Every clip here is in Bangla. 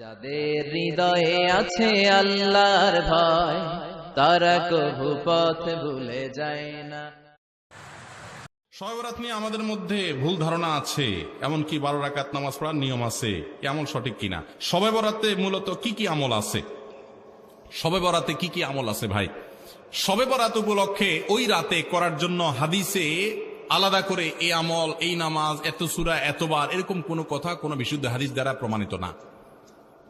যাদের হৃদয়ে আছে আল্লাহর ভয়, তারা কভু পথ ভুলে যায় না। শবে নিয়ে আমাদের মধ্যে ভুল ধারণা আছে, এমনকি বারো রাকাত নামাজ পড়ার নিয়ম আছে এ আমল সঠিক কিনা? শবে বরাতে মূলত কি কি আমল আছে? শবে বরাতে কি কি আমল আছে ভাই? শবে বরাত উপলক্ষে ওই রাতে করার জন্য হাদিসে আলাদা করে এই আমল, এই নামাজ, এত সুরা, এতবার, এরকম কোনো কথা, কোনো বিশুদ্ধ হাদিস দ্বারা প্রমাণিত না।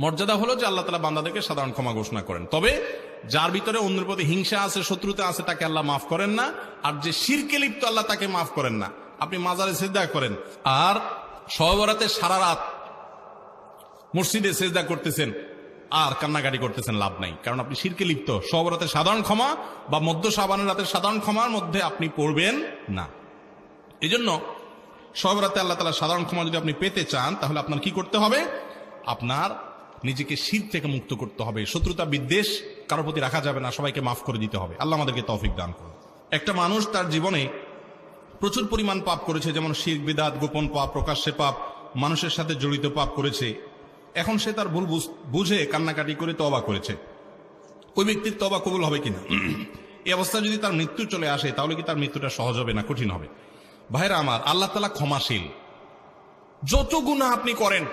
মর্যাদা হলো যে আল্লাহ তালা বান্দাদেরকে সাধারণ ক্ষমা ঘোষণা করেন। তবে যার ভিতরে অন্যের প্রতি হিংসা আছে, শত্রুতা আছে, তাকে আল্লাহ মাফ করেন না। আর যে শিরকে লিপ্ত, আল্লাহ তাকে মাফ করেন না। আপনি মাজারে সেজদা করেন। আর সহবরাতে সারা রাত মসজিদে সেজদা করতেছেন, আর কান্নাকাটি করতেছেন, লাভ নাই। কারণ আপনি শিরকে লিপ্ত। সহবরাতে সাধারণ ক্ষমা বা মধ্য সাবানের রাতের সাধারণ ক্ষমার মধ্যে আপনি পড়বেন না। এই জন্য সহবরাতে আল্লাহ তালা সাধারণ ক্ষমা যদি আপনি পেতে চান, তাহলে আপনার কি করতে হবে? আপনার নিজেকে শীত থেকে মুক্ত করতে হবে। শত্রুতা বিদ্বেষ কারোর প্রতি রাখা যাবে না, সবাইকে মাফ করে দিতে হবে। আল্লাহ আমাদেরকে তৌফিক দান করুন। একটা মানুষ তার জীবনে প্রচুর পরিমাণ পাপ করেছে, যেমন শির, বিদাত, গোপন পাপ, প্রকাশ্যে পাপ, মানুষের সাথে জড়িত পাপ করেছে। এখন সে তার ভুল বুঝ- বুঝে, কান্নাকাটি করে তবা করেছে। ওই ব্যক্তির তবা কবুল হবে কিনা? এই অবস্থা যদি তার মৃত্যু চলে আসে, তাহলে কি তার মৃত্যুটা সহজ হবে না কঠিন হবে? ভাইরা আমার, আল্লাহ তালা ক্ষমাশীল। যত গুণা আপনি করেন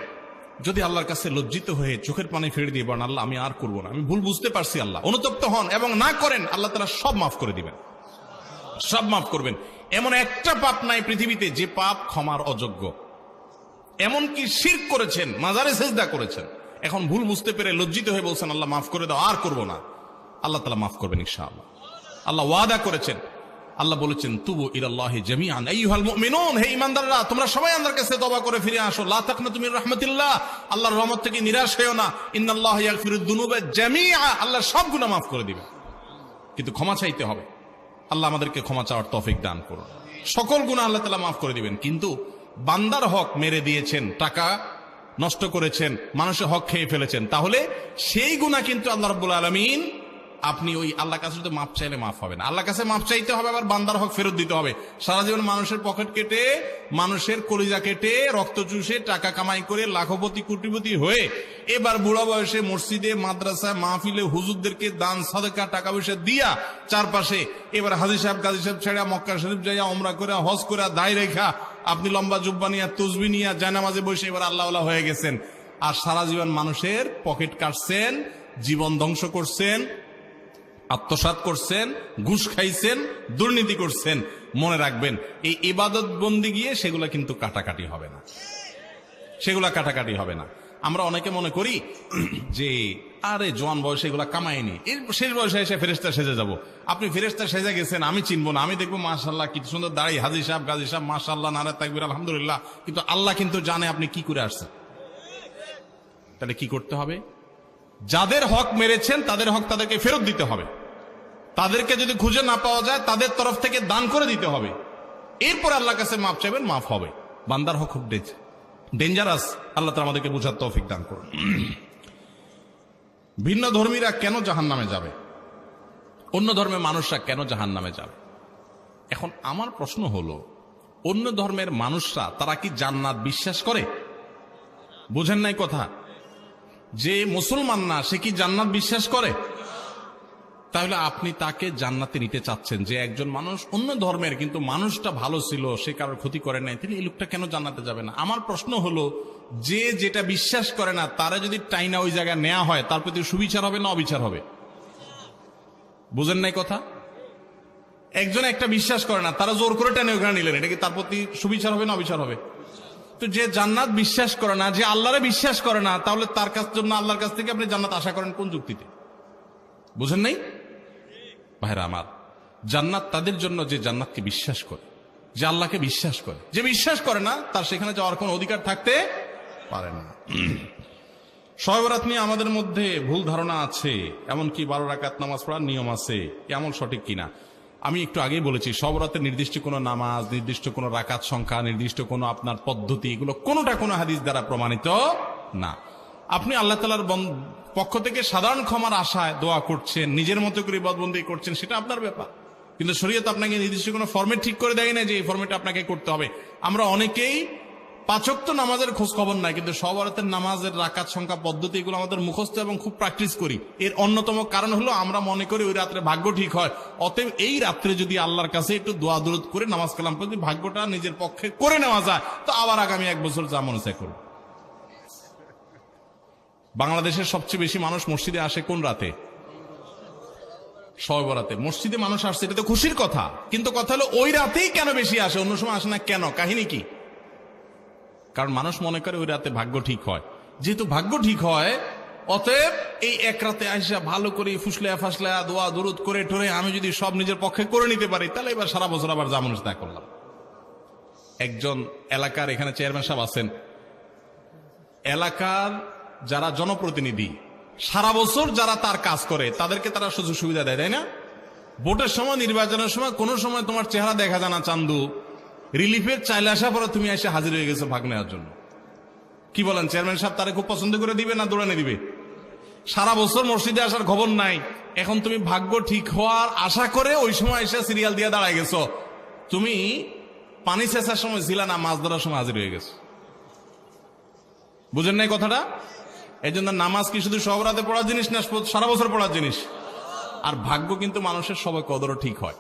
যদি আল্লাহর কাছে লজ্জিত হয়ে চোখের পানি ফেলে দিয়ে বলেন, আল্লাহ, আমি আর করব না। আমি ভুল বুঝতে পারছি, আল্লাহ। অনুতপ্ত হন এবং না করেন, আল্লাহ তালা সব মাফ করে দিবেন। সব মাফ করবেন। এমন একটা পাপ নাই পৃথিবীতে যে পাপ ক্ষমার অযোগ্য। এমনকি শির করেছেন, মাজারে সেজদা করেছেন। এখন ভুল বুঝতে পেরে লজ্জিত হয়ে বলছেন, আল্লাহ, মাফ করে দাও, আর করব না। আল্লাহ তালা মাফ করবেন ইনশাআল্লাহ। আল্লাহ ওয়াদা করেছেন আল্লাহ বলেছেন, তুবু ইলাল্লাহি জামিআন, আইয়ুহাল মুমিনুন। হে ঈমানদাররা, তোমরা সবাই আল্লাহর কাছে তওবা করে ফিরে আসো। লা তাকনাতু মির রাহমাতিল্লাহ। আল্লাহর রহমত থেকে নিরাশ হয়েও না। ইন্নাল্লাহা ইয়াগফিরুদ দুনুবা জামিআ। আল্লাহ সব গুনাহ মাফ করে দিবেন। কিন্তু ক্ষমা চাইতে হবে। আল্লাহ আমাদেরকে ক্ষমা চাওয়ার তৌফিক দান করুন। সকল গুণা আল্লাহ তালা মাফ করে দিবেন। কিন্তু বান্দার হক মেরে দিয়েছেন, টাকা নষ্ট করেছেন, মানুষের হক খেয়ে ফেলেছেন, তাহলে সেই গুণা কিন্তু আল্লাহ রব্বুল আলমিন আপনি ওই আল্লাহ কাছে যদি মাপ চাইলে মাফ হবে না। আল্লাহ কাছে মাপ চাইতে হবে, আবার বান্দার হক ফেরত দিতে হবে। সারা জীবন মানুষের পকেট কেটে, মানুষের কলিজা কেটে, রক্ত চুষে, টাকা কামাই করে, লাখপতি, কোটিপতি হয়ে এবার বুড়া বয়সে মসজিদে, মাদ্রাসায়, মাহফিলে হুজুরদেরকে দান, সাদেকা, টাকা পয়সা দিয়া চারপাশে এবার হাজি সাহেব, গাজী সাহেব ছেড়া মক্কা শরীফ যাইয়া অমরা করে, হজ করে, দায় রেখা, আপনি লম্বা জুব্বা নিয়া, তুসবি নিয়া জানামাজে বসে এবার আল্লাহ হয়ে গেছেন। আর সারা জীবন মানুষের পকেট কাটছেন, জীবন ধ্বংস করছেন আত্মসাত করছেন, ঘুষ খাইছেন, দুর্নীতি করছেন, মনে রাখবেন, এই ইবাদত বন্দি গিয়ে সেগুলা কিন্তু কাটাকাটি হবে না। সেগুলা কাটাকাটি হবে না। আমরা অনেকে মনে করি যে, আরে জোয়ান বয়সে এগুলা কামায়নি এর শেষ বয়সে এসে ফেরেস্তা সেজে যাব। আপনি ফেরেস্তা সেজে গেছেন, আমি চিনবো না। আমি দেখব মাশাল্লাহ কি সুন্দর দাঁড়িয়ে, হাজি সাহেব, গাজী সাহেব মাশাল্লাহ নারা তাকবির, আলহামদুলিল্লাহ। কিন্তু আল্লাহ কিন্তু জানে আপনি কি করে আসছেন। তাহলে কি করতে হবে? যাদের হক মেরেছেন, তাদের হক তাদেরকে ফেরত দিতে হবে। তাদেরকে যদি খুঁজে না পাওয়া যায়, তাদের তরফ থেকে দান করে দিতে হবে। এরপর আল্লাহর কাছে মাপ চাইবেন, মাফ হবে। বান্দার হক খুব ডেঞ্জারাস আল্লাহ তালা আমাদেরকে বুঝার তৌফিক দান করুন। ভিন্ন ধর্মীরা কেন জাহান নামে যাবে? অন্য ধর্মের মানুষরা কেন জাহান নামে যাবে? এখন আমার প্রশ্ন হলো, অন্য ধর্মের মানুষরা তারা কি জান্নাত বিশ্বাস করে? বুঝেন নাই কথা? যে মুসলমান না, সে কি জান্নাত বিশ্বাস করে? তাহলে আপনি তাকে জান্নাতে নিতে চাচ্ছেন যে একজন মানুষ অন্য ধর্মের, কিন্তু মানুষটা ভালো ছিল, সে কারোর ক্ষতি করে নাই তিনি এই লোকটা কেন জান্নাতে যাবে না? আমার প্রশ্ন হলো, যে যেটা বিশ্বাস করে না, তারা যদি টাইনা ওই জায়গায় নেওয়া হয়, তার প্রতি সুবিচার হবে না অবিচার হবে? বুঝেন নাই কথা? একজন একটা বিশ্বাস করে না, তারা জোর করে টেনে ওখানে নিলেন, এটা কি তার প্রতি সুবিচার হবে না অবিচার হবে? তো যে জান্নাত বিশ্বাস করে না, যে আল্লাহরে বিশ্বাস করে না, তাহলে তার কাছ জন্য আল্লাহর কাছ থেকে আপনি জান্নাত আশা করেন কোন যুক্তিতে? বুঝেন নাই? ভাইরা আমার, জান্নাত তাদের জন্য যে জান্নাতকে বিশ্বাস করে, যে আল্লাহকে বিশ্বাস করে। যে বিশ্বাস করে না, তার সেখানে যাওয়ার কোন অধিকার থাকতে পারে না। সহবরাত নিয়ে আমাদের মধ্যে ভুল ধারণা আছে, এমনকি বারো রাকাত নামাজ পড়ার নিয়ম আছে এমন সঠিক কিনা? আমি একটু আগেই বলেছি সবরাতের নির্দিষ্ট কোনো নামাজ, নির্দিষ্ট কোনো রাকাত সংখ্যা, নির্দিষ্ট কোনো আপনার পদ্ধতি, এগুলো কোনোটা কোনো হাদিস দ্বারা প্রমাণিত না। আপনি আল্লাহ তালার পক্ষ থেকে সাধারণ ক্ষমার আশায় দোয়া করছেন, নিজের মতো করে বদবন্দি করছেন, সেটা আপনার ব্যাপার। কিন্তু শরীয়ত আপনাকে নির্দিষ্ট কোনো ফর্মেট ঠিক করে দেয় না যে এই ফর্মেট আপনাকে করতে হবে। আমরা অনেকেই পাচক তো নামাজের খোঁজ খবর নাই, কিন্তু সবরাতের নামাজের রাকাত সংখ্যা পদ্ধতি এগুলো আমাদের মুখস্থ এবং খুব প্র্যাকটিস করি। এর অন্যতম কারণ হলো আমরা মনে করি ওই রাত্রে ভাগ্য ঠিক হয়। অতএব এই রাত্রে যদি আল্লাহর কাছে একটু দোয়া দূরত করে নামাজ কালাম যদি ভাগ্যটা নিজের পক্ষে করে নেওয়া যায়, তো আবার আগামী এক বছর যা মনে করব বাংলাদেশের সবচেয়ে বেশি মানুষ মসজিদে আসে কোন রাতে? সবে বরাতে মসজিদে মানুষ আসছে, এটা তো খুশির কথা। কিন্তু কথা হলো, ওই রাতেই কেন বেশি আসে? অন্য সময় আসে না কেন? কাহিনী কি? কারণ মানুষ মনে করে ওই রাতে ভাগ্য ঠিক হয়। যেহেতু ভাগ্য ঠিক হয়, অতএব এই এক রাতে আইসা ভালো করে ফুসলে ফাসলা দোয়া দূরত করে টরে আমি যদি সব নিজের পক্ষে করে নিতে পারি, তাহলে এবার সারা বছর আবার যা মানুষ তা করলাম। একজন এলাকার এখানে চেয়ারম্যান সাহেব আছেন। এলাকার যারা জনপ্রতিনিধি, সারা বছর যারা তার কাজ করে, তাদেরকে তারা সুযোগ সুবিধা দেয়, তাই না? ভোটের সময়, নির্বাচনের সময়, কোনো সময় তোমার চেহারা দেখা যায় না, চান্দু। রিলিফের চাইলে আসা পরে তুমি এসে হাজির হয়ে গেছো ভাগ নেওয়ার জন্য। কি বলেন, চেয়ারম্যান সাহেব তারা খুব পছন্দ করে দিবে না দৌড়ানে দিবে? সারা বছর মসজিদে আসার খবর নাই। এখন তুমি ভাগ্য ঠিক হওয়ার আশা করে ওই সময় এসে সিরিয়াল দিয়ে দাঁড়ায় গেছো। তুমি পানি চেঁচার সময় ছিল না, মাছ ধরার সময় হাজির হয়ে গেছো। বুঝেন নাই কথাটা? এই জন্য নামাজ কি শুধু সব পড়ার জিনিস না সারা বছর পড়ার জিনিস? আর ভাগ্য কিন্তু মানুষের সবাই কদরও ঠিক হয়।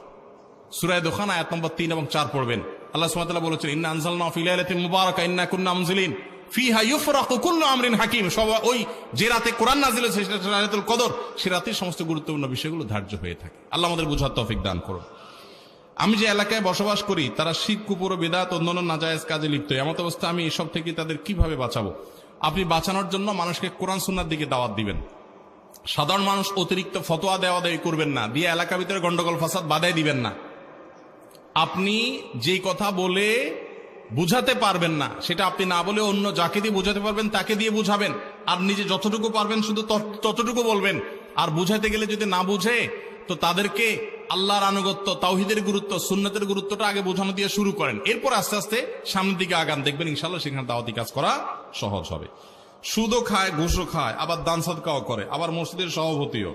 সুরায় দোকান আয়াত নম্বর তিন এবং চার পড়বেন। আল্লাহ সুমাতাল্লাহ বলেছেন, ইন্না আনসাল নফিলাতে মুবারক, ইন্না কুন্না আমজিলিন ফিহা ইউফরাকু কুল্লু আমরিন হাকিম। সব ওই যে রাতে কোরআন নাজিল হয়েছে, সেটা রাতেল কদর। সে রাতে সমস্ত গুরুত্বপূর্ণ বিষয়গুলো ধার্য হয়ে থাকে। আল্লাহ আমাদের বুঝার তৌফিক দান করুন। আমি যে এলাকায় বসবাস করি, তারা শিখ কুপুর বেদাত, অন্যান্য নাজায়েজ কাজে লিপ্ত। এমত অবস্থা আমি এসব থেকে তাদের কীভাবে বাঁচাবো? আপনি বাঁচানোর জন্য মানুষকে কোরআন সুন্নার দিকে দাওয়াত দিবেন। সাধারণ মানুষ অতিরিক্ত ফতোয়া দেওয়া দেওয়া করবেন না। দিয়ে এলাকা ভিতরে গন্ডগোল, ফাসাদ বাধাই দিবেন না। আপনি যেই কথা বলে বুঝাতে পারবেন না, সেটা আপনি না বলে অন্য যাকে দিয়ে বুঝাতে পারবেন, তাকে দিয়ে বুঝাবেন। আর নিজে যতটুকু পারবেন, শুধু ততটুকু বলবেন। আর বুঝাতে গেলে যদি না বুঝে, তো তাদেরকে আল্লাহর আনুগত্য, তাওহিদের গুরুত্ব, সুন্নতের গুরুত্বটা আগে বোঝানো দিয়ে শুরু করেন। এরপর আস্তে আস্তে সামনের দিকে আগান, দেখবেন ইনশাল্লাহ সেখানে দাওয়াতি কাজ করা সহজ হবে। সুদও খায়, ঘুষও খায়, আবার দান সদকাও করে, আবার মসজিদের সভাপতিও।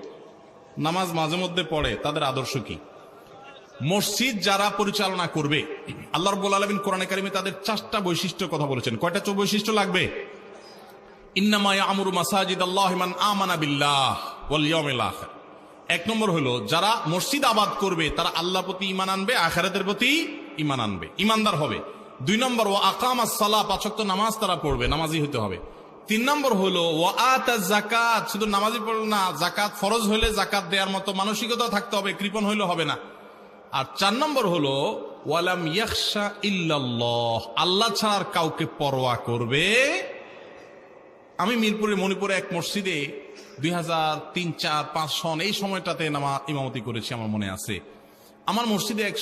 নামাজ মাঝে মধ্যে পড়ে, তাদের আদর্শ কি? মসজিদ যারা পরিচালনা করবে, আল্লাহ রব্বুল আলমিন কোরআনে কারিমে তাদের চারটা বৈশিষ্ট্য কথা বলেছেন। কয়টা চো বৈশিষ্ট্য লাগবে? ইন্নামায়া আমরু মাসাজিদ আল্লাহ আমানা বিল্লাহ ওয়াল ইয়াউমিল আখির। এক নম্বর হলো, যারা মসজিদ আবাদ করবে, তারা আল্লাহ প্রতি ইমান আনবে, আখারাতের প্রতি ইমান আনবে। ইমানদার হবে। দুই নম্বর ও আকাম সালা পাচক নামাজ তারা পড়বে নামাজি হতে হবে। তিন নম্বর হলো ও জাকাত শুধু নামাজি পড়ল না জাকাত ফরজ হলে জাকাত দেওয়ার মতো মানসিকতা থাকতে হবে, কৃপণ হইলে হবে না। আর চার নম্বর হলো, ওয়ালাম ইয়াকশা ইল্লাল্লাহ, আল্লাহ ছাড়ার কাউকে পরোয়া করবে। আমি মিরপুরে মণিপুরে এক মসজিদে দুই হাজার তিন, চার, পাঁচ সন এই সময়টাতে নামা ইমামতি করেছি আমার মনে আছে। আমার মসজিদে এক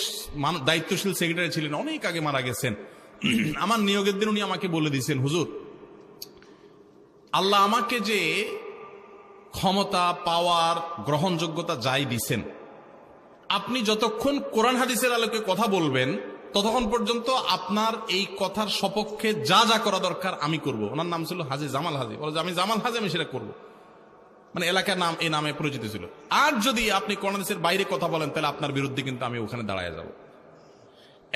দায়িত্বশীল সেক্রেটারি ছিলেন, অনেক আগে মারা গেছেন। আমার নিয়োগের দিন উনি আমাকে বলে দিয়েছেন, হুজুর, আল্লাহ আমাকে যে ক্ষমতা, পাওয়ার, গ্রহণযোগ্যতা যাই দিছেন, আপনি যতক্ষণ কোরআন হাদিসের আলোকে কথা বলবেন, ততক্ষণ পর্যন্ত আপনার এই কথার সপক্ষে যা যা করা দরকার আমি করব। ওনার নাম ছিল হাজি জামাল হাজি। বলে আমি জামাল হাজি, আমি সেটা করব। মানে এলাকার নাম, এই নামে পরিচিত ছিল। আর যদি আপনি কর্ণাদেশের বাইরে কথা বলেন, তাহলে আপনার বিরুদ্ধে কিন্তু আমি ওখানে দাঁড়ায় যাব।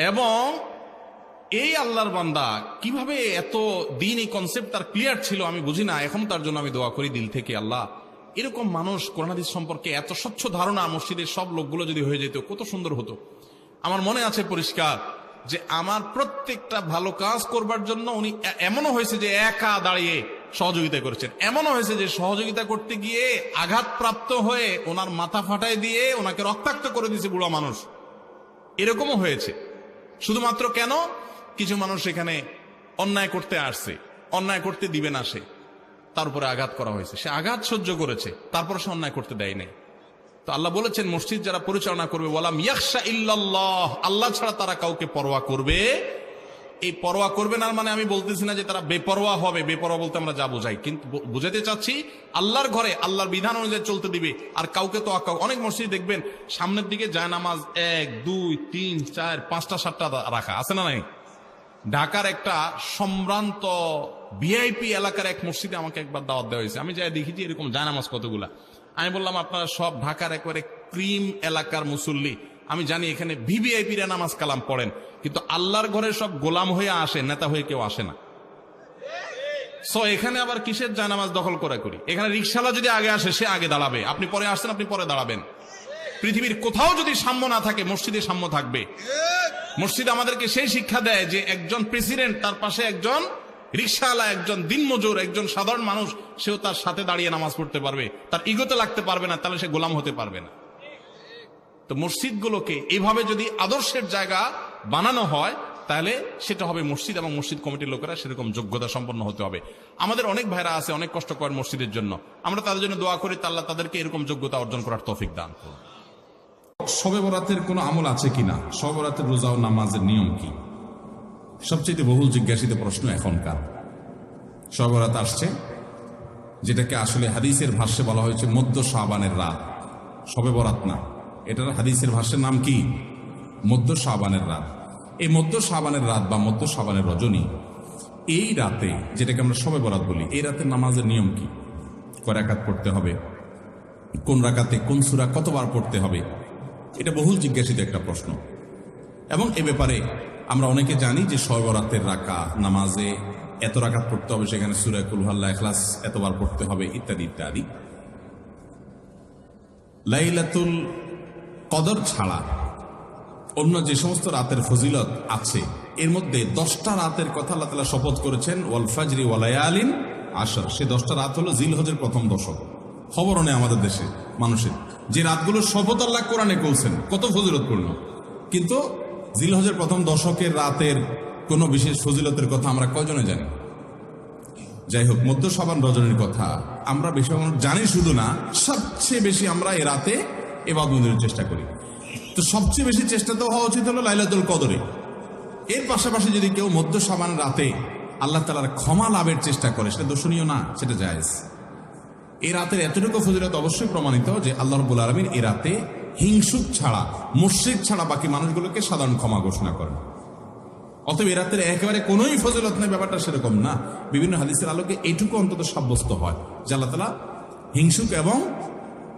এবং এই আল্লাহর বান্দা কীভাবে এত দিন এই কনসেপ্ট তার ক্লিয়ার ছিল আমি বুঝি না, এখন তার জন্য আমি দোয়া করি দিল থেকে আল্লাহ। এরকম মানুষ করোনাদিস সম্পর্কে এত স্বচ্ছ ধারণা, মসজিদের সব লোকগুলো যদি হয়ে যেত, কত সুন্দর হতো। আমার মনে আছে পরিষ্কার যে আমার প্রত্যেকটা ভালো কাজ করবার জন্য উনি এমনও হয়েছে যে একা দাঁড়িয়ে সহযোগিতা করেছেন। এমনও হয়েছে যে সহযোগিতা করতে গিয়ে আঘাতপ্রাপ্ত হয়ে ওনার মাথা ফাটাই দিয়ে ওনাকে রক্তাক্ত করে দিয়েছে বুড়া মানুষ। এরকমও হয়েছে। শুধুমাত্র কেন? কিছু মানুষ এখানে অন্যায় করতে আসছে, অন্যায় করতে দিবে না সে। তার উপরে আঘাত করা হয়েছে। সে আঘাত সহ্য করেছে, তারপর সে অন্যায় করতে দেয় নাই। তো আল্লাহ বলেছেন, মসজিদ যারা পরিচালনা করবে বলাম ইয়াকশা ইল্লাল্লাহ, আল্লাহ ছাড়া তারা কাউকে পরোয়া করবে এই পরোয়া করবে না মানে আমি বলতেছি না যে তারা বেপরোয়া হবে, বেপরোয়া বলতে আমরা যা বোঝাই। কিন্তু বুঝাতে চাচ্ছি, আল্লাহর ঘরে আল্লাহর বিধান অনুযায়ী চলতে দিবে। আর কাউকে তো অনেক মসজিদ দেখবেন, সামনের দিকে যায় নামাজ এক, দুই, তিন, চার, পাঁচটা, সাতটা রাখা। আছে না নাই? ঢাকার একটা সম্ভ্রান্ত ভিআইপি এলাকার এক মসজিদে আমাকে একবার দাওয়াত দেওয়া হয়েছে। আমি যাই দেখেছি, এরকম জায়নামাজ কতগুলা। আমি বললাম, আপনারা সব ঢাকার একবারে ক্রিম এলাকার মুসল্লি। আমি জানি এখানে ভিভিআইপিরা নামাজ কালাম পড়েন, কিন্তু আল্লাহর ঘরে সব গোলাম হয়ে আসে, নেতা হয়ে কেউ আসে না। সো এখানে আবার কিসের জায়নামাজ দখল করে করি? এখানে রিক্সালা যদি আগে আসে, সে আগে দাঁড়াবে। আপনি পরে আসছেন, আপনি পরে দাঁড়াবেন। পৃথিবীর কোথাও যদি সাম্য না থাকে, মসজিদে সাম্য থাকবে। মসজিদ আমাদেরকে সেই শিক্ষা দেয় যে একজন প্রেসিডেন্ট, তার পাশে একজন রিক্সাওয়ালা একজন দিনমজুর, একজন সাধারণ মানুষ, সেও তার সাথে দাঁড়িয়ে নামাজ পড়তে পারবে। তার ইগোতে লাগতে পারবে না, তাহলে সে গোলাম হতে পারবে না। তো মসজিদগুলোকে এইভাবে যদি আদর্শের জায়গা বানানো হয়, তাহলে সেটা হবে মসজিদ এবং মসজিদ কমিটির লোকেরা সেরকম যোগ্যতা সম্পন্ন হতে হবে। আমাদের অনেক ভাইরা আছে, অনেক কষ্ট করেন মসজিদের জন্য। আমরা তাদের জন্য দোয়া করি তাল্লাহ তাদেরকে এরকম যোগ্যতা অর্জন করার তৌফিক দান শবে বরাতের কোনো আমল আছে কিনা? শবে বরাতের রোজা ও নামাজের নিয়ম কি? সবচেয়ে বহুল জিজ্ঞাসিত প্রশ্ন এখনকার। শবে বরাত আসছে, যেটাকে আসলে হাদিসের ভাষ্যে বলা হয়েছে মধ্য শাবানের রাত। শবে বরাত না। এটার হাদিসের ভাষ্যের নাম কি? মধ্য শাবানের রাত। এই মধ্য শাবানের রাত বা মধ্য শাবানের রজনী, এই রাতে যেটাকে আমরা শবে বরাত বলি, এই রাতে নামাজের নিয়ম কি? কয় রাকাত পড়তে হবে? কোন রাকাতে কোন সুরা কতবার পড়তে হবে? এটা বহুল জিজ্ঞাসিত একটা প্রশ্ন। এবং এ ব্যাপারে আমরা অনেকে জানি যে সর্বরাতের রাকা নামাজে এত রাকাত পড়তে হবে, সেখানে সুরায় কুলহাল্লা এখলাস এতবার পড়তে হবে, ইত্যাদি ইত্যাদি। লাইলাতুল কদর ছাড়া। অন্য যে সমস্ত রাতের ফজিলত আছে, এর মধ্যে দশটা রাতের কথা আল্লাহ শপথ করেছেন ওয়ালফাজরি ওয়ালায়ালিন আসর সে দশটা রাত হলো জিলহজের প্রথম দশক। খবর নেই আমাদের দেশে, মানুষের। যে রাতগুলো শপথ আল্লাহ কোরআনে করছেন, কত ফজিলতপূর্ণ। কিন্তু জিলহজের প্রথম দশকের রাতের কোনো বিশেষ ফজিলতের কথা আমরা কয়জনে জানি? যাই হোক মধ্য সাবান রজনীর কথা। আমরা বেশি জানি শুধু না, সবচেয়ে বেশি আমরা এ রাতে এবার মন্দিরের চেষ্টা করি। তো সবচেয়ে বেশি চেষ্টা তো হওয়া উচিত হলো লাইলাতুল কদরে। এর পাশাপাশি যদি কেউ মধ্য সাবান রাতে আল্লাহ তালার ক্ষমা লাভের চেষ্টা করে, সেটা দর্শনীয় না, সেটা জায়েজ। এই রাতের এতটুকু ফজিলত অবশ্যই প্রমাণিত যে আল্লাহ রবুল আলমীর এ রাতে হিংসুক ছাড়া, মুশ্রিক ছাড়া বাকি মানুষগুলোকে সাধারণ ক্ষমা ঘোষণা করেন। অতএব এ রাতের একেবারে কোনোই ফজিলত নেই, ব্যাপারটা সেরকম না। বিভিন্ন হাদিসের আলোকে এটুকু অন্তত সাব্যস্ত হয় যে আল্লাহ তালা হিংসুক এবং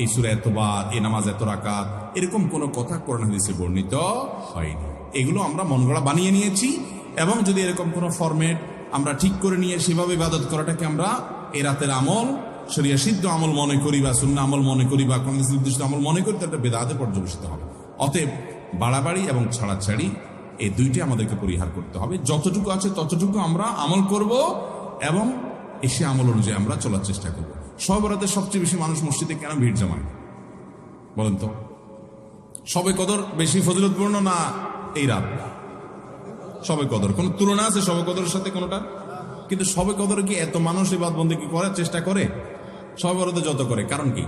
এই সুরে এতবার এই নামাজ এত রাকাত, এরকম কোনো কথা কোরআন হাদিসে বর্ণিত হয়নি। এগুলো আমরা মনগড়া বানিয়ে নিয়েছি এবং যদি এরকম কোনো ফরম্যাট আমরা ঠিক করে নিয়ে সেভাবে ইবাদত করাটাকে আমরা এই রাতের আমল, শরিয়া সিদ্ধ আমল মনে করি বা শূন্য আমল মনে করি বা কোনো নির্দিষ্ট আমল মনে করি তাহলে বেদাতে পর্যবেসিত হবে। অতএব বাড়াবাড়ি এবং ছাড়াছাড়ি এই দুইটি আমাদেরকে পরিহার করতে হবে। যতটুকু আছে ততটুকু আমরা আমল করব এবং এসে আমল অনুযায়ী আমরা চলার চেষ্টা করব। সবরাতে সবচেয়ে বেশি মানুষ মসজিদে কেন ভিড় জমায়? বলেন তো। সবে কদর বেশি ফজিলতপূর্ণ না এই রাত? সবে কদর। কোন তুলনা আছে সবে কদরের সাথে কোনোটা? কিন্তু সবে কদর কি এত মানুষ এবার বন্দী কি করার চেষ্টা করে? সবে বরাতে যত করে। কারণ কি?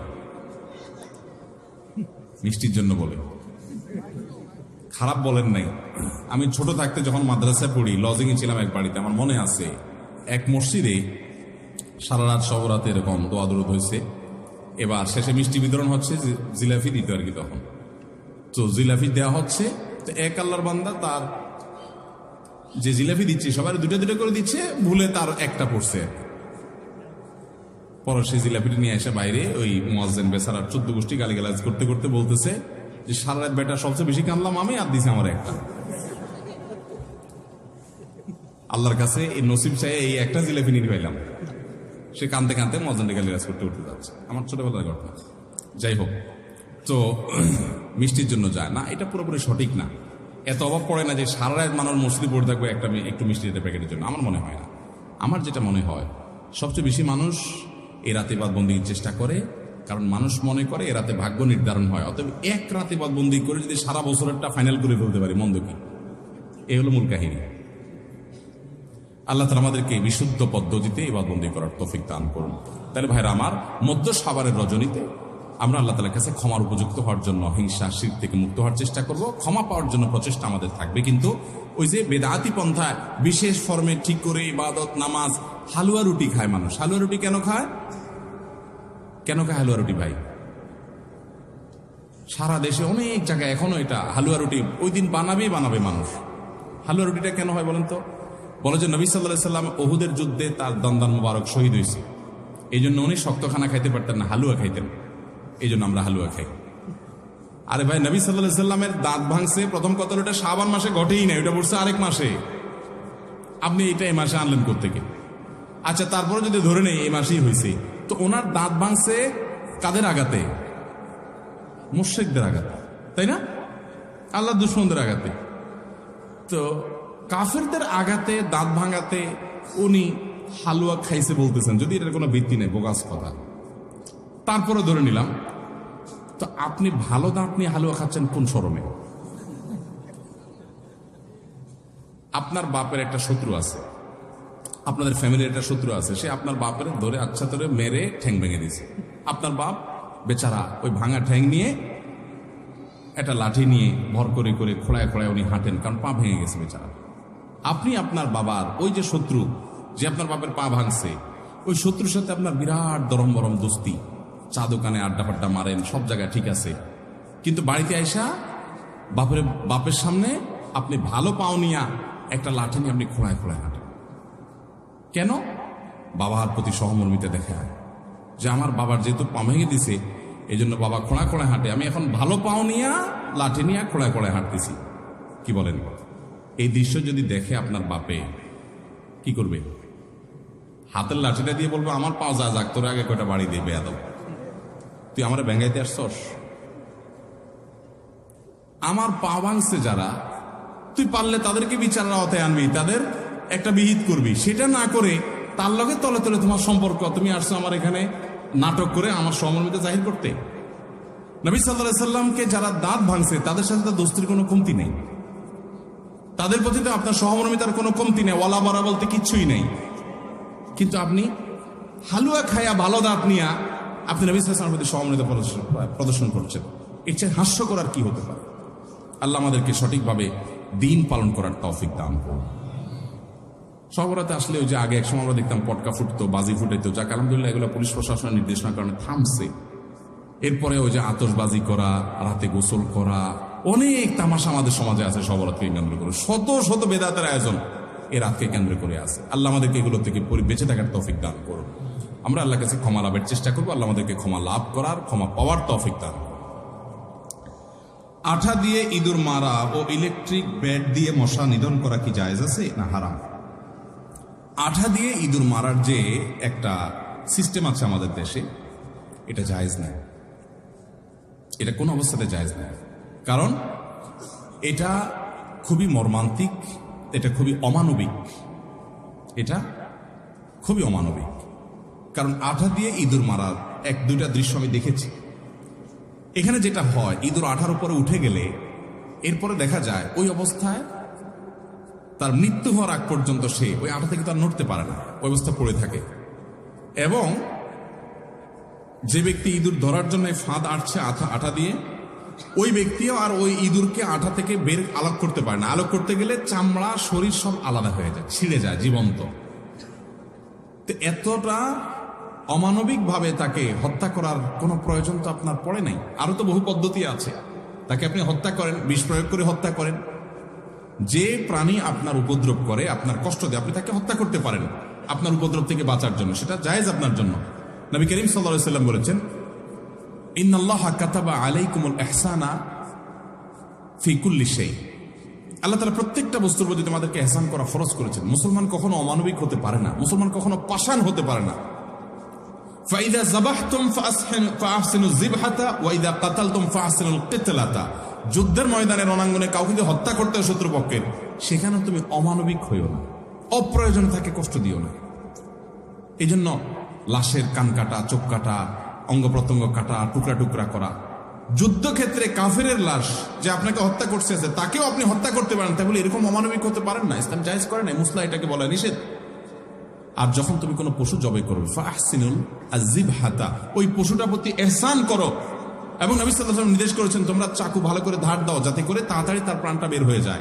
মিষ্টির জন্য বলে। খারাপ বলেন নাই। আমি ছোট থাকতে যখন মাদ্রাসায় পড়ি লজিং এ ছিলাম এক বাড়িতে, আমার মনে আছে, এক মসজিদে সারা রাত সবরাতে এরকম দোয়া দরুদ হয়েছে এবার শেষে মিষ্টি বিতরণ হচ্ছে জি- জিলাপি দিতে আর কি তখন। তো জিলাপি দেওয়া হচ্ছে, তো এক আল্লাহর বান্দা তার যে জিলাপি দিচ্ছে সবার দুটো দুটো করে দিচ্ছে, ভুলে তার একটা পড়ছে। পরে সেই জিলাপিটি নিয়ে এসে বাইরে ওই মোয়াজ্জেন বেসারার চোদ্দ গোষ্ঠী গালিগালাজ করতে করতে বলতেছে যে, সারা রাত বেটা সবচেয়ে বেশি কানলাম আমি, আর দিছে আমার একটা। আল্লাহর কাছে এই নসিব চাই এই একটা জিলাপি নিয়ে পাইলাম। সে কানতে কানতে মজানটা গালিগালাজ করতে করতে যাচ্ছে। আমার ছোটবেলার ঘটনা। যাই হোক, তো মিষ্টির জন্য যায়। না, এটা পুরোপুরি সঠিক না। এত অভাব পড়ে না যে সারা রাত মানুষ মসজিদে পড়ে থাকবে একটা একটু মিষ্টি দিতে প্যাকেটের জন্য। আমার মনে হয় না। আমার যেটা মনে হয়, সবচেয়ে বেশি মানুষ এই রাতে বাদবন্দির চেষ্টা করে, কারণ মানুষ মনে করে এ রাতে ভাগ্য নির্ধারণ হয়। অতএব এক রাতে বাদবন্দি করে যদি সারা বছরেরটা ফাইনাল করে ফেলতে পারি, মন্দ কি? এ হলো মূল কাহিনী। আল্লাহ তালা আমাদেরকে বিশুদ্ধ পদ্ধতিতে ইবাদবন্দি করার তৌফিক দান করুন। তাহলে ভাইরা আমার, মধ্য সাবারের রজনীতে আমরা আল্লাহ তালার কাছে ক্ষমার উপযুক্ত হওয়ার জন্য, হিংসা, শির থেকে মুক্ত হওয়ার চেষ্টা করব। ক্ষমা পাওয়ার জন্য প্রচেষ্টা আমাদের থাকবে। কিন্তু ওই যে বেদাতি পন্থা বিশেষ ফর্মে ঠিক করে ইবাদত, নামাজ, হালুয়া রুটি খায় মানুষ। হালুয়া রুটি কেন খায়? কেন খায় হালুয়া রুটি ভাই? সারা দেশে অনেক জায়গায় এখনও এটা হালুয়া রুটি ওই দিন বানাবেই বানাবে মানুষ। হালুয়া রুটিটা কেন হয় বলেন তো? বলে যে নবী সাল্লাহ সাল্লাম ওহুদের যুদ্ধে তার দন্দান মুবারক শহীদ হয়েছে। এই জন্য উনি শক্ত খানা খাইতে পারতেন না, হালুয়া খাইতেন। এই জন্য আমরা হালুয়া খাই। আরে ভাই, নবী সাল্লাহ সাল্লামের দাঁত ভাঙছে, প্রথম কথা ওটা সাবান মাসে ঘটেই না ওটা পড়ছে আরেক মাসে। আপনি এটা এই মাসে আনলেন কোথেকে আচ্ছা তারপরে যদি ধরে নেই, এই মাসেই হয়েছে। তো ওনার দাঁত ভাঙছে কাদের আঘাতে? মুর্শেকদের আঘাতে, তাই না? আল্লাহ দুশ্মনদের আঘাতে। তো কাফেরদের আঘাতে, দাঁত ভাঙাতে উনি হালুয়া খাইছে বলতেছেন। যদি এটার কোনো ভিত্তি নেই, বোগাস কথা। তারপরে ধরে নিলাম, তো আপনি ভালো দাঁত নিয়ে হালুয়া খাচ্ছেন কোন সরমে আপনার বাপের একটা শত্রু আছে। আপনাদের ফ্যামিলির একটা শত্রু আছে। সে আপনার বাপের ধরে আচ্ছা ধরে মেরে ঠ্যাং ভেঙে দিয়েছে। আপনার বাপ বেচারা ওই ভাঙা ঠ্যাং নিয়ে একটা লাঠি নিয়ে ভর করে করে খোড়ায় খোড়ায় উনি হাঁটেন, কারণ পা ভেঙে গেছে বেচারা আপনি আপনার বাবার, ওই যে শত্রু যে আপনার বাপের পা ভাঙছে, ওই শত্রুর সাথে আপনার বিরাট দরম বরম দোস্তি। চা দোকানে আড্ডা ফাড্ডা মারেন, সব জায়গায় ঠিক আছে। কিন্তু বাড়িতে আইসা বাপের বাপের সামনে আপনি ভালো পাও নিয়া একটা লাঠি নিয়ে আপনি খোঁড়ায় খোঁড়ায় হাঁটেন। কেন? বাবার প্রতি সহমর্মিতা দেখায় যে আমার বাবার যেহেতু পা ভেঙে দিছে এই জন্য বাবা খোঁড়া খোঁড়া হাঁটে। আমি এখন ভালো পাও নিয়া লাঠি নিয়ে খোঁড়ায় খোঁড়ায় হাঁটতেছি। কি বলেন এই দৃশ্য যদি দেখে আপনার বাপে, কি করবে? হাতের লাঠিটা দিয়ে বলব, আমার পাও যা যাক, তোর আগে কয়টা বাড়ি দেবে বেয়াদব। তুই আমার ব্যাঙ্গাইতে আসছস? আমার পা ভাঙছে যারা, তুই পারলে তাদেরকে বিচার আওতায় আনবি, তাদের একটা বিহিত করবি। সেটা না করে তার লগে তলে তলে তোমার সম্পর্ক। তুমি আসছো আমার এখানে নাটক করে আমার সমর্মিতা জাহির করতে। নবী সাল্লাহ সাল্লামকে যারা দাঁত ভাঙছে, তাদের সাথে তো দোস্তির কোনো কমতি নেই। তাদের প্রতি তো আপনার সহমর্মিতার কোনো কমতি নেই ওলা বরা বলতে কিচ্ছুই নেই। কিন্তু আপনি হালুয়া খায়া ভালো দাঁত নিয়া আপনি নবী সাল্লামের প্রতি সহমর্মিতা প্রদর্শন প্রদর্শন করছেন। এর চেয়ে হাস্য করার কি হতে পারে? আল্লাহ আমাদেরকে সঠিকভাবে দিন পালন করার তৌফিক দান করুন। আসলে ওই যে আগে একসময় আমরা দেখতাম পটকা ফুটতো, বাজি ফুটাইতো, যাক, আলহামদুলিল্লাহ এগুলো পুলিশ প্রশাসনের নির্দেশনার কারণে থামছে। এরপরে ওই যে আতসবাজি করা, রাতে গোসল করা অনেক তামাশা আমাদের সমাজে আছে সবরাতকে কেন্দ্র করে। শত শত বেদাতের আয়োজন এ রাতকে কেন্দ্র করে আছে। আল্লাহ আমাদেরকে এগুলো থেকে বেঁচে থাকার তৌফিক দান করুন। আমরা আল্লাহ কাছে ক্ষমা লাভের চেষ্টা করব, আল্লাহ আমাদেরকে ক্ষমা লাভ করার, ক্ষমা পাওয়ার তৌফিক দান। আঠা দিয়ে ইঁদুর মারা ও ইলেকট্রিক ব্যাট দিয়ে মশা নিধন করা কি জায়েজ আছে না হারাম? আঠা দিয়ে ইঁদুর মারার যে একটা সিস্টেম আছে আমাদের দেশে, এটা জায়েজ না এটা কোনো অবস্থাতে জায়েজ না কারণ এটা খুবই মর্মান্তিক, এটা খুবই অমানবিক, এটা খুবই অমানবিক। কারণ আঠা দিয়ে ইঁদুর মারার এক, দুইটা দৃশ্য আমি দেখেছি। এখানে যেটা হয়, ইঁদুর আঠার উপরে উঠে গেলে এরপরে দেখা যায়, ওই অবস্থায় তার মৃত্যু হওয়ার আগ পর্যন্ত সে ওই আঠা থেকে তার নড়তে পারে না, ওই অবস্থা পড়ে থাকে। এবং যে ব্যক্তি ইঁদুর ধরার জন্য ফাঁদ আটছে আঠা আঠা দিয়ে ওই ব্যক্তিও আর ওই ইঁদুরকে আঠা থেকে বের আলোক করতে পারে না। আলোক করতে গেলে চামড়া, শরীর সব আলাদা হয়ে যায়, ছিঁড়ে যায়, জীবন্ত। তো এতটা অমানবিক ভাবে তাকে হত্যা করার কোনো প্রয়োজন তো আপনার পড়ে নাই? আরও তো বহু পদ্ধতি আছে। তাকে আপনি হত্যা করেন, বিষ প্রয়োগ করে হত্যা করেন। যে প্রাণী আপনার উপদ্রব করে, আপনার কষ্ট দেয়, আপনি তাকে হত্যা করতে পারেন আপনার উপদ্রব থেকে বাঁচার জন্য। সেটা জায়েজ আপনার জন্য। নবী করিম সাল্লা সাল্লাম বলেছেন এহসানা প্রত্যেকটা বস্তুর প্রতি তোমাদেরকে এহসান করা ফরজ করেছেন। মুসলমান কখনো অমানবিক হতে পারে না, মুসলমান কখনো পাশান হতে পারে না। জাবাহতুম জিবহাতা ওয়াইদা যুদ্ধের ময়দানের অনাঙ্গনে কাউকে হত্যা করতে শত্রুপক্ষের সেখানে তুমি অমানবিক হইও না। অপ্রয়োজন থাকে কষ্ট দিও না। এই জন্য লাশের কান কাটা, চোখ কাটা অঙ্গ প্রত্যঙ্গ কাটা, টুকরা টুকরা করা। যুদ্ধক্ষেত্রে কাফেরের লাশ যে আপনাকে হত্যা করছে তাকেও আপনি হত্যা করতে পারেন। তাই বলে এরকম অমানবিক হতে পারেন না? ইসলাম জায়েজ করে না মুসলা এটাকে বলা নিষেধ। আর যখন তুমি কোনো পশু জবাই করবে ফাহসিনুল হাতা ওই পশুটার প্রতি এহসান করো। এবং নবী নির্দেশ করেছেন, তোমরা চাকু ভালো করে ধার দাও, যাতে করে তাড়াতাড়ি তার প্রাণটা বের হয়ে যায়।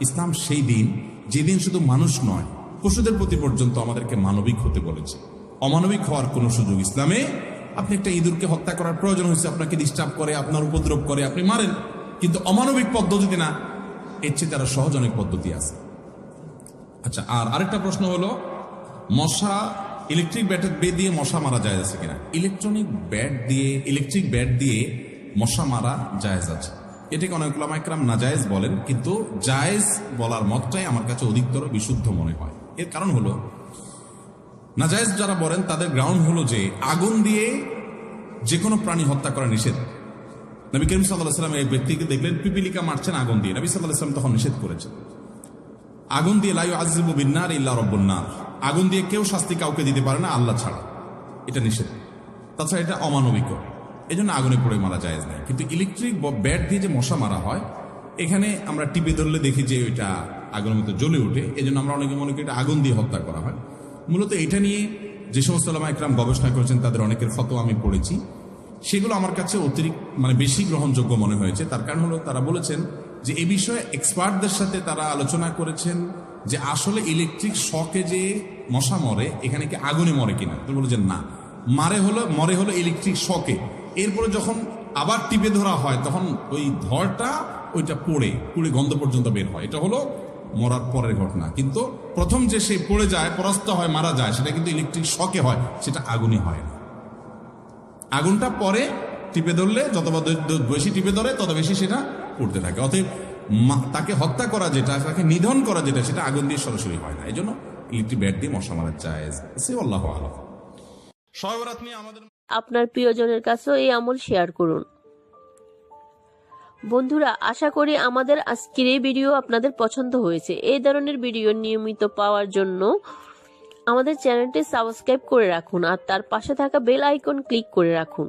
ইসলাম সেই দিন, যেদিন শুধু মানুষ নয়, পশুদের প্রতি পর্যন্ত আমাদেরকে মানবিক হতে বলেছে। অমানবিক হওয়ার কোনো সুযোগ ইসলামে আপনি একটা ইঁদুরকে হত্যা করার প্রয়োজন হয়েছে, আপনাকে ডিস্টার্ব করে, আপনার উপদ্রব করে, আপনি মারেন। কিন্তু অমানবিক পদ্ধতি না, এর চেয়ে তারা সহজ অনেক পদ্ধতি আছে। আচ্ছা আর আরেকটা প্রশ্ন হলো, মশা ইলেকট্রিক ব্যাটের বে দিয়ে মশা মারা যায় আছে কিনা? ইলেকট্রনিক ব্যাট দিয়ে ইলেকট্রিক ব্যাট দিয়ে মশা মারা জায়েজ আছে। এটাকে অনেক না জায়েজ বলেন, কিন্তু জায়েজ বলার মতটাই আমার কাছে অধিকতর বিশুদ্ধ মনে হয়। এর কারণ হলো নাজায়েজ যারা বলেন, তাদের গ্রাউন্ড হলো যে আগুন দিয়ে যে কোনো প্রাণী হত্যা করা নিষেধ। নবী করিম সাল্লাহ সাল্লাম এই ব্যক্তিকে দেখলেন, পিপিলিকা মারছেন আগুন দিয়ে। নবী সাল্লাহ সাল্লাম তখন নিষেধ করেছেন। আগুন দিয়ে লাইউ আজিবু বিন্নার ইল্লা রব্বন্নার আগুন দিয়ে কেউ শাস্তি কাউকে দিতে পারে না, আল্লাহ ছাড়া। এটা নিষেধ। তাছাড়া এটা অমানবিক। এই জন্য আগুনে পড়ে মারা যায় না কিন্তু ইলেকট্রিক ব্যাট দিয়ে যে মশা মারা হয়, এখানে আমরা টিপে ধরলে দেখি যে ওইটা আগুনের মতো জ্বলে ওঠে এই আমরা অনেকে মনে করি এটা আগুন দিয়ে হত্যা করা হয়। মূলত এটা নিয়ে যে সমস্ত লামা একরাম গবেষণা করেছেন, তাদের অনেকের ফটো আমি পড়েছি। সেগুলো আমার কাছে অতিরিক্ত মানে বেশি গ্রহণযোগ্য মনে হয়েছে। তার কারণ হলো তারা বলেছেন যে এ বিষয়ে এক্সপার্টদের সাথে তারা আলোচনা করেছেন যে আসলে ইলেকট্রিক শকে যে মশা মরে, এখানে কি আগুনে মরে কিনা? তো বলেছেন না। মারে হলো, মরে হলো ইলেকট্রিক শকে এরপরে যখন আবার টিপে ধরা হয়, তখন ওই ধরটা ওইটা পড়ে, পুড়ে গন্ধ পর্যন্ত বের হয়। এটা হলো মরার পরের ঘটনা। কিন্তু প্রথম যে সে পড়ে যায় পরাস্ত হয় মারা যায় সেটা কিন্তু ইলেকট্রিক শকে হয় সেটা আগুনে হয় না। আগুনটা পরে টিপে ধরলে যত বেশি টিপে ধরে তত বেশি সেটা পড়তে থাকে। অতএব তাকে হত্যা করা যেটা তাকে নিধন করা যেটা সেটা আগুন দিয়ে সরাসরি হয় না। এই জন্য ইলেকট্রিক ব্যাট দিয়ে মশা মারা চায় সে আল্লাহ আলম। নিয়ে আমাদের আপনার প্রিয়জনের কাছেও এই আমল শেয়ার করুন। বন্ধুরা, আশা করি আমাদের আজকের এই ভিডিও আপনাদের পছন্দ হয়েছে। এই ধরনের ভিডিও নিয়মিত পাওয়ার জন্য আমাদের চ্যানেলটি সাবস্ক্রাইব করে রাখুন আর তার পাশে থাকা বেল আইকন ক্লিক করে রাখুন।